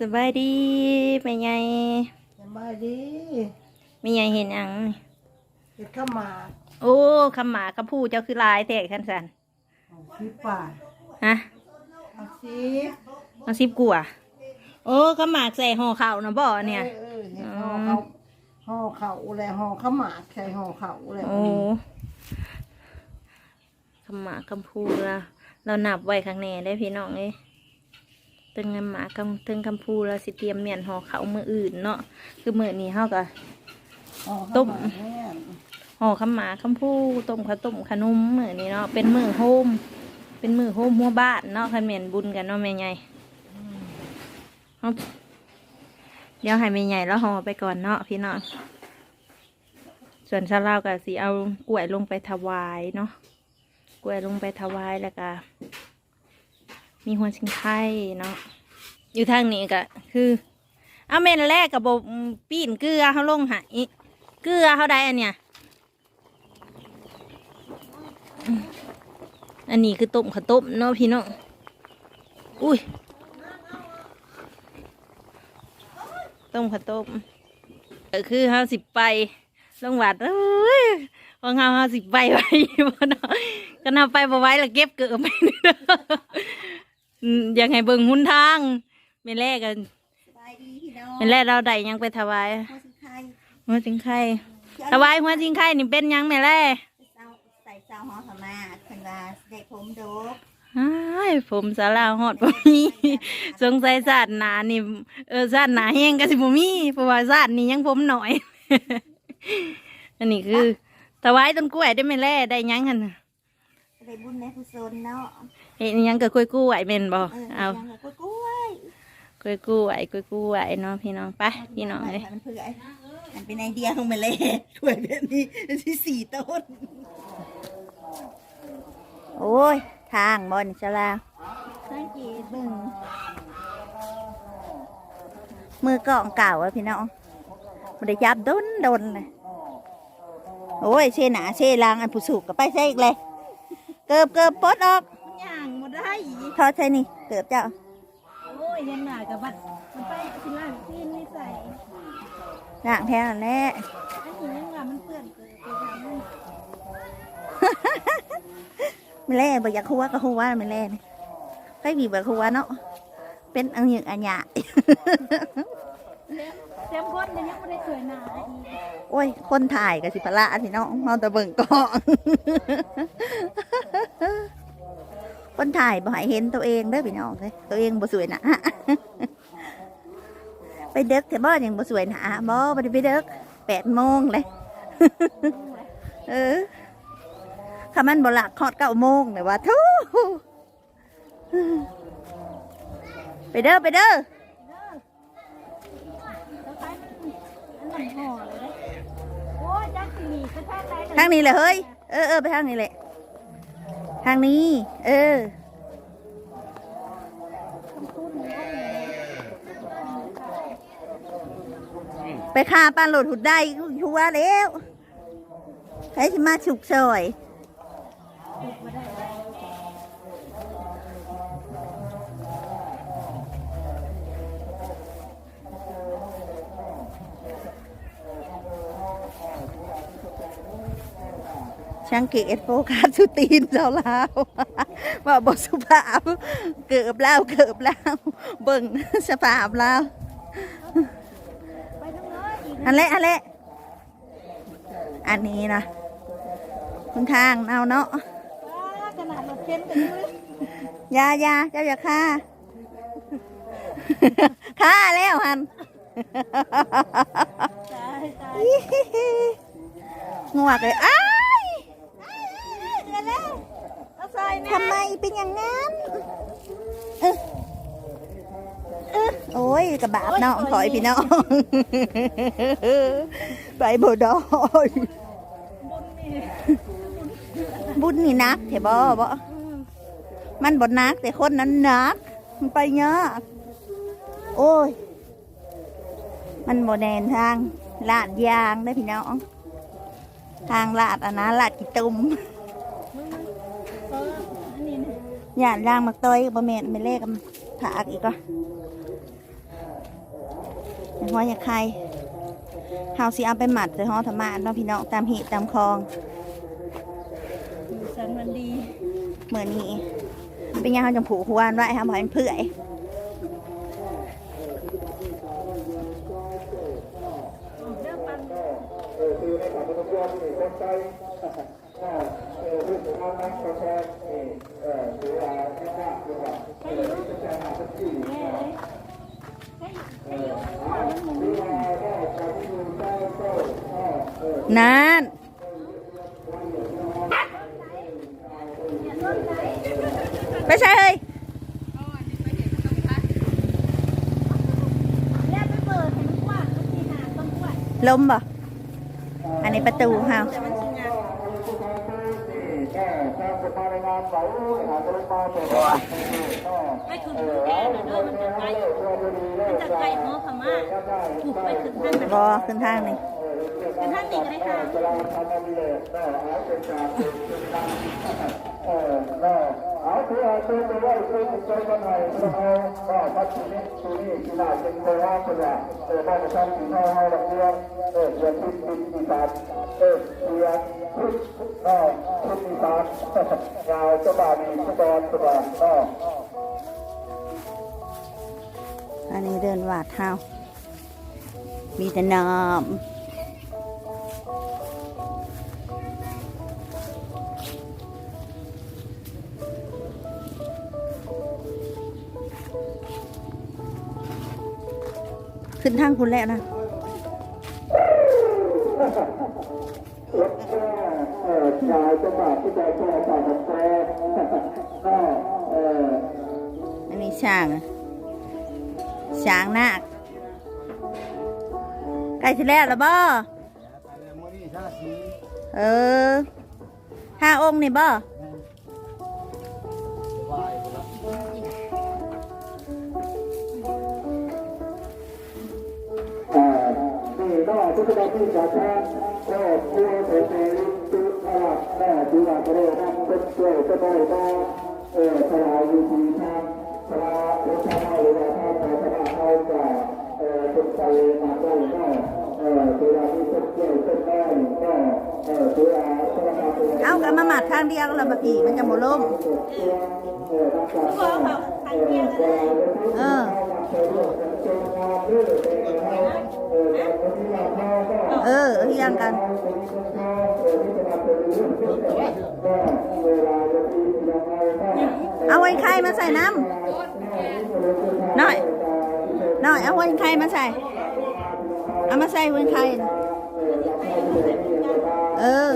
สบายดีแม่ใหญ่สบายดีแม่ใหญ่เห็นหยังเห็ดข้าวหมากโอ้คำหมาคำพูดเจ้าคือลายแตกขันสันเอาสิบป่าทฮะเอาสิบเอาสิบกัวาโอ้คำหมากใส่ห่อข้าวนะบ่เนี่ยเออเห็ดห่อเขาห่อเขาแหละห่อข้าวหมากใส่ห่อเขาแหละโอ้คำหมาคำพูดละเรานับไว้ข้างในได้พี่น้องเอ้ ยตึงคำหมาคำตึงคำพูดเราสิเตรียมเมียนห่อข้าวมืออื่นเนาะคือมือนี้เฮาก็ห่อต้ข้าวมหมากแห้งห่อคำหมาคำพูต้มข้าวต้มขนมมือนี้เนาะเป็นมือโฮมเป็นมือโฮมหัวบ้านเนาะคันเมียนบุญกันเนาะแม่ใหญ่เอาเดี๋ยวให้แม่ใหญ่แล้วห่อไปก่อนเนาะพี่น้องส่วนชาวลาวก็สิเอากล้วยลงไปถวายเนาะกล้วยลงไปถวายแล้วก็ มีหัวชิงไข่เนาะอยู่ทางนี้ก็คือเอาเมนแรกกับบปีนเกลือเขาลงหายเกลือเขาได้อันเนี้ยอันนี้คือต้มข้าวต้มเนาะพี่น้องอุ้ยต้มข้าวต้มก็คือเฮาสิบไปลงวัดเอ้ยว่าเฮาเฮาสิบไปไว้บ่เนาะก็นำไปบ่ไว้แล้วเก็บเกิดไปเด้อ อืมอยากให้เบิ่งหุ่นทางไม่แลกกันสบายดีพี่น้องไม่แลกเราได้หยังไปถวายหัวสิไข่หัวจิงไข่ถวายหัวจิงไข่นี่เป็นหยังแม่แล่เศร้าใส่เศร้าห่อข้าวหมากเพิ่นว่าเด็กผมโดกอ้ายผมสาราฮอดบ่มีสงสัยศาสตร์หนานี่เออศาสตร์หนาแห้งก็สิบ่มีเพราะว่าศาสตร์นี่ยังผมหน่อย อันนี้คือถวายต้นกล้วยได้ไหม่แล่ได้หยังหั่นน่ะ ได้บุญในกุศลเนาะ เฮ็ดหยังก็กล้วยกล้วยแม่นบ่เออเอายังก็กล้วยกล้วยกล้วยกล้วยกล้วยเนาะพี่น้องไปพี่น้องเอ้ยมันเพื่อมันเป็นไอเดียของมันเลยกล้วยแบบนี้ที่สี่ต้น โอ้ย ทางบอนชลาสังเกตเบิ่งมือกล่องเก่าอะพี่น้องมันได้ยับดนดนเลยโอ้ยเชหนาเชลางอันผู้สูกกับไปใช่อีกเลย เกิบเกิบปลดออกย่างบ่ได้ ทอดใช่นี่เกิบเจ้า โอ้ยเห็นหน้ากับบัดมันไปสิล่างซีนไม่ใส่ล่างแท้นั่นแหละ อันนี้ยังว่ามันเปื้อนเกินไปทางนั้นไม่แล่บ่อยากคัวก็คัวไม่แล่นี่ใครบีบแบบคัวเนาะ เป็นอันหยังอันหยา เต็มคนเลยยังบ่ได้สวยหน้าอีกโอ้ย คนถ่ายกับสิพละพี่น้องเมาแต่เบิ่งกล้อง คนถ่ายบ่ให้เห็นตัวเองเด้อพี่น้องเลยตัวเองบ่สวยหนะไปเด็กแต่บ่ยังบ่สวยหนะบ่บ่ได้ไปเด็กแปดโมงเลยเออคำมันบ่หลักคอดเก้าโมงเลยว่าทูไปเด้อไปเด้อแล้วไปมันอันนั้นห่อเลยเด้โอ้ยจักสิหนีไปทางไหนทางนี้เลยเฮ้ย เออเออไปทางนี้แหละ ทางนี้ เออ ไปคาปลาโหลดหุดได้ชัวร์แล้วใครจะมาฉุกซอย ช่างเกตโฟกัสสุตีนเจ้าลาวว่าบทสุภาพเกือบแล้วเกือบแล้วเบิ่งสภาพแล้วไปทางเลยอีกอันเละอันเละอันนี้นะคุณทางเอาเนาะว้าขนาดรถเข็นกันอยู่เลยอยาอยาเจ้าอย่าฆ่าฆ่าแล้วฮันตายตายงวกเลยอ้ายเดือน แล้วเอาใส่แม่ทำไมเป็นอย่างนั้น เออเออโอ้ยกระบาบน้องถอยพี่น้องไปบ่ดอยบุญนี่นักเถอะบ่บ่มันบ่นักแต่คนนั้นนัก มันไปเยอะโอ้ย มันโมแนนทางลาดยางได้อพี่น้อง ทางลาดอันนะลาดกิตุม เอออัน นี้นะย่านยางมักต้อยบะเมนไม่เลขกันผากอีกก็หัวอยากใครเฮาสิเอาไปหมัดใส่ห่อธรรมะเนาะพี่น้องตามเหตุตามคลองสันวันดีเหมือนนี้เป็นยังเขาจังผูกหัวอันไว้ค่ะบ่ให้มันเปื่อยเรื่องปั นั่นไปใช่เฮ้ยลมบ่ อันนี้ประตูเฮา ไปถึงแก่น่ะเด้อมันจะไกลมันจะไกลหมอพม่าถูกไปถึงทางนั้นบอขึ้นทางนี่เป็นทางนี้ก็ได้ค่ะเอาเพื่อเพื่อไปไว้เพื่อใจกันหน่อยเราก็พัฒนาตัวนี้กีฬาเป็นโคราชเป็นว่าเออบ้านช่างสีเทาให้เราเรียนเออเรียนพิษพิษปีศาจเออเรียน พิษก็พิษปีศาจยาวเจ้าบานนี่เจ้าบอลเจ้าบ้านก็อันนี้เดินวาดเฮามีแต่น้ำขึ้นทางคุณแล้วนะ รถแก่เออยาวเจ้าบ้านที่ใจแก่ต่อกับแก่ก็เอออันนี้ช้างช้างนาคใกล้จะแล้วหรือบ่เออห้าองค์นี่บ่อ่านี่ก็ทุกท่านที่จะแจ้ก็ผู้เผยแพร่ตุลา แม่ดูว่าจะได้รับเป็นช่วยจะได้ก็เออสลายวิธีทางสลายเป็นชาวหรือว่าทางศาสนาเขาจะเออเป็นไปมาได้ก็เออเวลาที่เป็นช่วยเป็นได้ก็ เอากันมาหมัดทางเดียวแล้วบัดนี้มันจะบ่ล่มดลยเออเออเฮียงกันเอาไว้ไข่มาใส่น้ำน้อยน้อยเอาไว้ไข่มาใส่เอามาใส่ไว้ไข่ เออ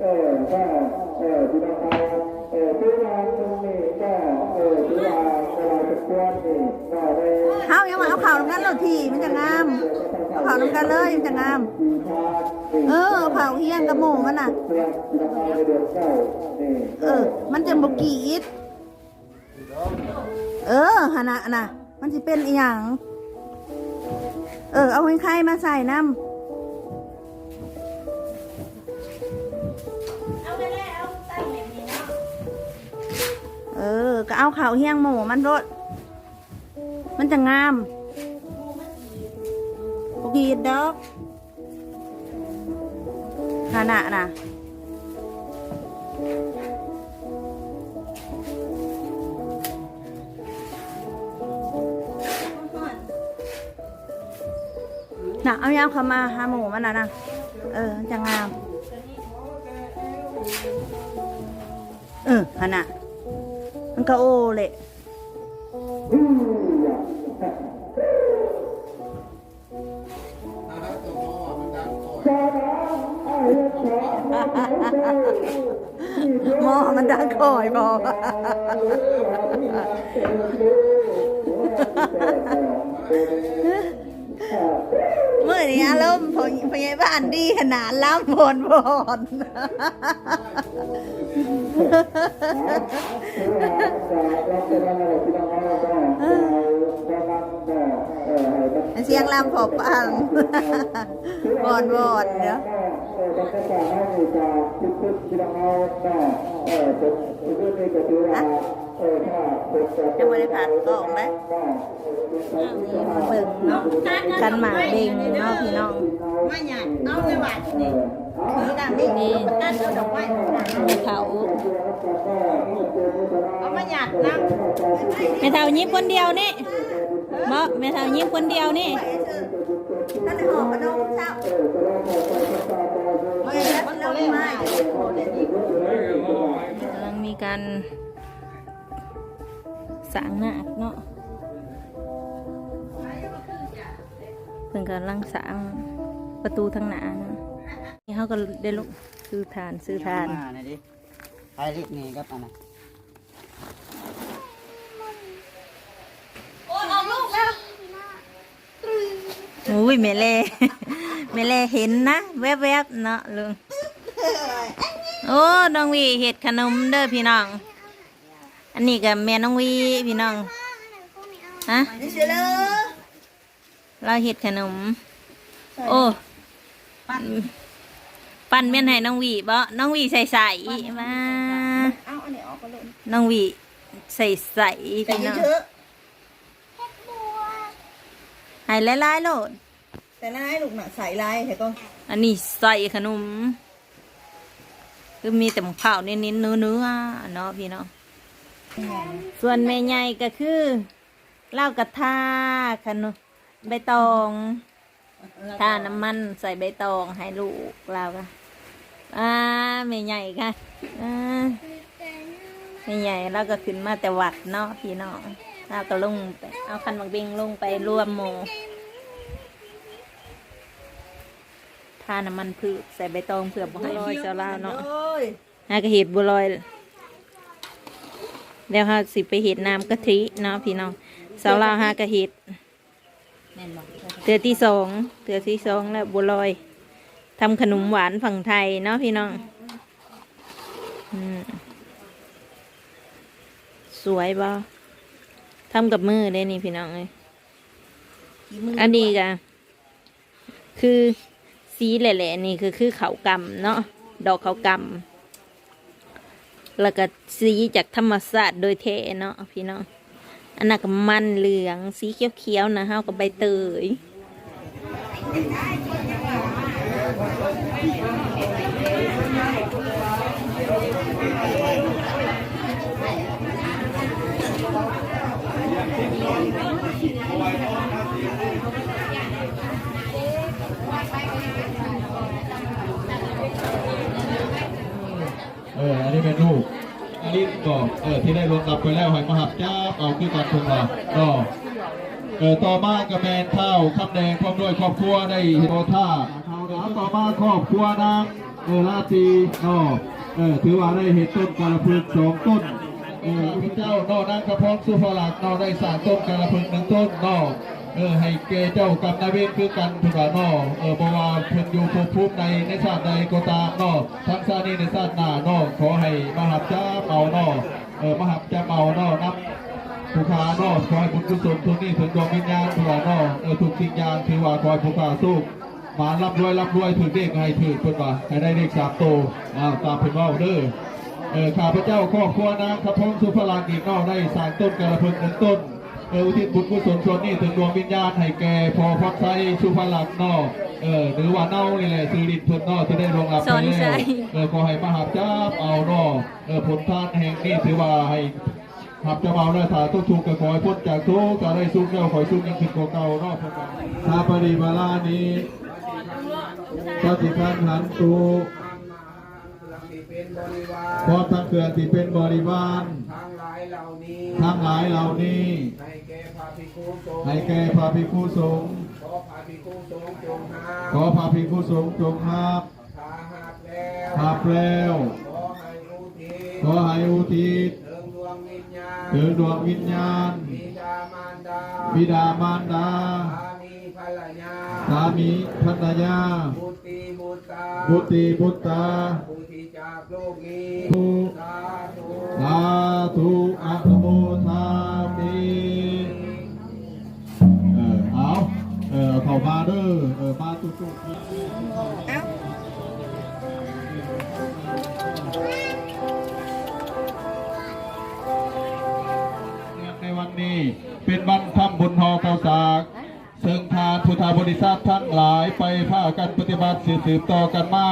เออก็เออที่เราเออที่ร้านตรงนี้ก็เออที่ร้านเวลา จะกวนนี่ก็ได้เอายังมาเอาข่าวน้ำกันเราทีมันจะงามเอาข่าวน้ำกันเลยมันจะงาม เออเอาข่าวเฮียงกับหมูมันน่ะ เออ มันจะบกีดเออฮะนะนะมันจะเป็นอีหยังเออ เอาไว้ไข่มาใส่น้ำเออ ก็เอาข่าวเฮียงหมูมันรด มันจะงามบกรีดดอกฮะนะนะน่ะเอายาวเข้ามาหาหมูมันนะนะเออจะงาม เออฮะนะมันก็โอเลย หมอมันดังคอยบอเมื่อนี้อารมณ์พพยาบาลดีขนาดล้ำพนพนเเสียงลำพอปังวอนวอนเนาะจะไม่ได้ผ่านกล้องไหมนี่มาเบิ่งเนาะกันหมากเด้งเนาะพี่น้องไม่หยาดเอาใน วัดนี่นี่ดำนี่นี่ตั้งดอกไม้มีเขาเอามาหยาดน้แม่เท่ายิ้มคนเดียวนี่บ่แม่เท่ายิ้มคนเดียวนี่ำนั่นในหอมนมเจ้าไม่แล้วมันเล่าไม่กำลังมีการสางหน้าคเนาะเพิ่นกำลังสางประตูทางหน้าเนาะ นี่เขาก็ได้ลงซื้อทานซื้อทานมาหน่อยดิไปรีบนี่ครับอันนั้นโอ้ยแม่เล่แม่เล่เห็นนะ แวบๆเนาะลุงโอ้น้องวีเห็ดขนมเด้อพี่น้อง อันนี้กับแม่น้องวีพี่น้องฮะนี่เสือเลยเราเห็ดขนม โอ้ ปั่นแม่นให้น้องวีบ่น้องวีใส่ใส่มา เอาอันนี้ออกก็เลยน้องวีใส่ใส่แต่พี่น้องเยอะให้หลายๆโลดแต่ลายลูกน่ะใส่ลายแต่ก็อันนี้ใส่ขนมคือมีแต่หมูเผาเน้นๆเนื้อเนื้อๆเนาะพี่เนาะส่วนแม่ใหญ่ก็คือเหล้ากระทาขนมใบตองทาน้ำมันใส่ใบตองให้ลูกเราก็ อ่าแม่ใหญ่ค่ะอ่าแม่ใหญ่เราก็ขึ้นมาแต่วัดเนาะพี่น้องเราก็ลงไปเอาคันบักเบงลงไปรวมโมทาน้ำมันพืชใส่ใบตองเผื่อบ่ให้ลอยเจ้าลาวเนาะโอ้ยฮากะเห็ดบัวลอยเดี๋ยวฮาสิไปเห็ดน้ำกะทิเนาะพี่น้องสาวลาวฮากะเห็ดแม่นบอกเตือที่สองเตือที่สองแล้วบัวลอย ทำขนมหวานฝั่งไทยเนาะพี่น้องอืมสวยบ่ทำกับมือได้นี่พี่น้องเลยอันนี้ก็คือสีแหล่ๆนี่คือคือเขาวกำเนาะดอกเขาวกำแล้วก็สีจากธรรมศาสตร์โดยแท้เนาะพี่น้องอันนั้นก็มันเหลืองสีเขียวๆนะฮะกับใบเตย嗯 เออ อันนี้เป็นลูกอันนี้ก็เออที่ได้ลงดับไปแล้วให้มหับจ้าเอาขึ้นกันทุนมาก็เออต่อมาก็แมนเท่าคำแดงพร้อมด้วยครอบครัวได้โตท่า ต่อมาครอบครัวนางเออลาตีนาะเออถือว่าได้เห็ดต้นกระพึกสองต้นเออพระเจ้านอนางกระพองสุภลักษณ์นอได้สางต้นกระพึกหนึ่งต้นนอเออให้เกเจ้ากับนายเวรคือกันถือว่านอเออบ่ว่าเพิ่นอยู่ภพภูมิในในชาติใดก็ตามนอทั้งชาตินี้ในชาติหน้านอขอให้มหับจ้าเมานอเออมหับจ้าเมานอนับผู้ค้านอขอให้บุญกุศลทุกนี้ถึงดวงวิญญาณผู้ค้านอเออทุกสิ่งอย่างถือว่าขอให้ผู้ค้าสู้ มารับรวยรับรวยถือเด็กให้ถือเพิ่นว่าให้ได้เด็กสามโตอ้าวตามเพิ่นเว่าเด้อเออข้าพเจ้าครอบครัวนางขพงสุภลางอีกนอกได้สร้างต้นกระเพิ่งหนึ่งต้นเอออุทิศบุญกุศลส่วนนี้ถึงดวงวิญญาณให้แก่พอพักไซสุภลักษณ์นอกเออหรือว่าเน่านี่แหละซื้อดินเพิ่นนอกที่ได้รองรับไปสอนแล้ใจวเออขอให้มหาจ้าเอานอกเออผลทานแห่งนี้ถือว่าให้หับจะเมาได้ถาทุกทุกข์ก็ขอให้พ้นจากทุกข์จะได้สุขแล้วขอให้สุขยิ่งขึ้นกว่าเก่ารอบพระกันทาปริมาลานี้ ปฏิคันหันตุพร้อมทั้งเขื่อนที่เป็นบริวารทั้งหลายเหล่านี้ทั้งหลายเหล่านี้ ให้แก่พระภิกษุสงฆ์ให้แก่พระภิกษุสงฆ์ขอพระภิกษุสงฆ์จงหาขอพระภิกษุสงฆ์จงหับถ้าหากแล้วหับแล้วขอให้อุทิศขอให้อุทิศถึงดวงวิญญาณถึงดวงวิญญาณบิดามารดาบิดามารดาสามีภรรยาสามีภรรยาบุ ตรีบุตราบุตรีบุตราผู้ที่จากโลกนี้ผู้สาธุสสาธุอะนุโมทามิเออเอาเออเข้ามาเด้อเออมาตุ๊ตุ๊เอ้าในวันนี้เป็นวันทำบุญหอข้าวสาก ซึ่งทานพุทธบริษัททั้งหลายไปพากันปฏิบัติสืบต่อกันมา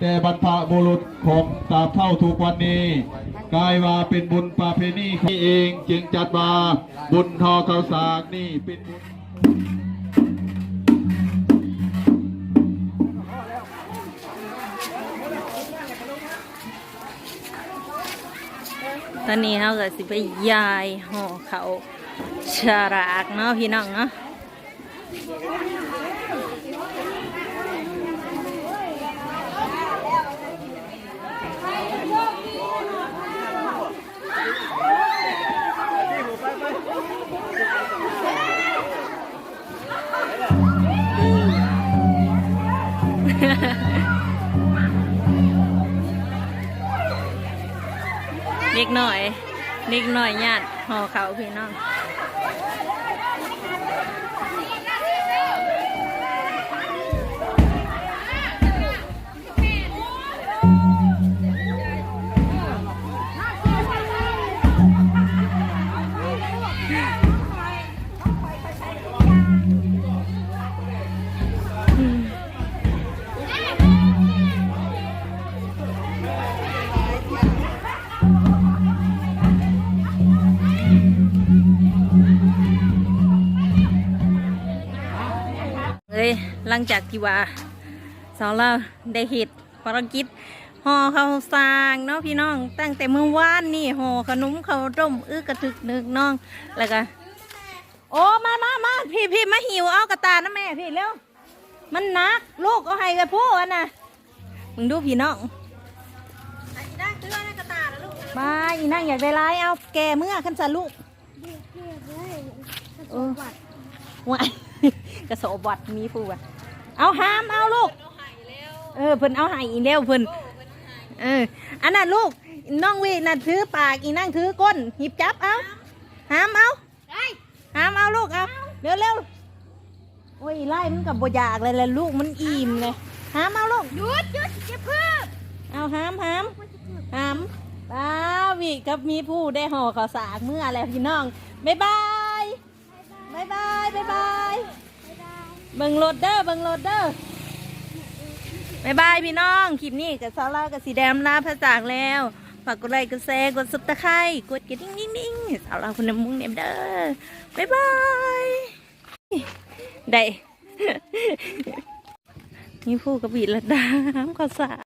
แต่บรรพบุรุษของตาบเท่าทุกวันนี้กลายว่าเป็นบุญประเพณีนี่เองจึงจัดว่าบุญทอข้าวสากนี่เป็นบุญตอนนี้เราก็สิไปยายห่อเขาชารากเนาะพี่น้องเนาะ เด็กหน่อยเด็กหน่อยญาติห่อเขาพี่น้อง หลังจากที่ว่าสาวเราได้เห็ดภารกิจห่อข้าวสางเนาะพี่น้อง ตั้งแต่เมื่อวานนี่ห่อขนมข้าวต้มอื้อกระทึกนึกน้อง แล้วก็โอ้มามามาพี่พี่มาหิวเอากระตานะแม่พี่เร็วมันหนักลูกเอาให้กับผู้อันน่ะมึงดูพี่น้องบายอีนั่งอยากได้ร้ายเอาแกเมื่อขันสลูกเออวายกระสอบวัดมีผู้วัด เอาห้ามเอาลูก เออเพิ่นเอาให้อีแล้วเพิ่นเอออันนั้นลูกน้องวีน่ะถือปากอีนั่งถือก้นหยิบจับเอาห้ามเอาห้ามเอาลูกเอาเร็วเร็วโอ้ยไล่มันกับบอยากเลยแหละลูกมันอิ่มเลยห้ามเอาลูกหยุดหยุดจะเพิ่มเอาห้ามห้ามห้ามป้าวิกับมีผู้ได้ห่อข้าวสากเมื่อแล้วพี่น้องบ๊ายบายบายบายบายบาย เบิ่งรถเด้อเบิ่งรถเด้อบายบายพี่น้อง คลิปนี้กับซาร่ากับสีแดงลาพระจากแล้ว ฝากกดไลค์กดแชร์กดซุบตะไคร้กดกระดิ่งนิ่งๆให้สาวเล่าคนน้ำมุ้งเนมเด้อบายบายได้นี่พูดกับบีละดามข้าวสาร